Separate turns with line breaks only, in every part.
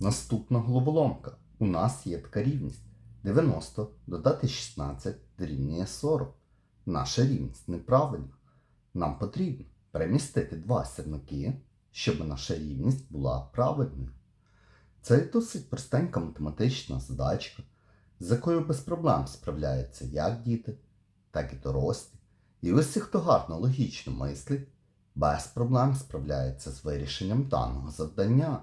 Наступна головоломка. У нас є така рівність. 90 додати 16 дорівнює 40. Наша рівність неправильна. Нам потрібно перемістити два сірники, щоб наша рівність була правильною. Це досить простенька математична задачка, з якою без проблем справляються як діти, так і дорослі. І усі, хто гарно логічно мислить, без проблем справляється з вирішенням даного завдання.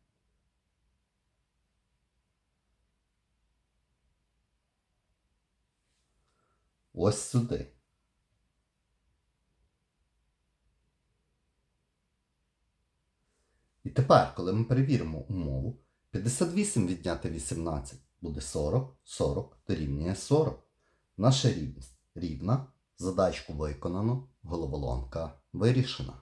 Ось сюди. І тепер, коли ми перевіримо умову, 58 відняти 18 буде 40, 40 дорівнює 40. Наша рівність рівна, задачку виконано, головоломка вирішена.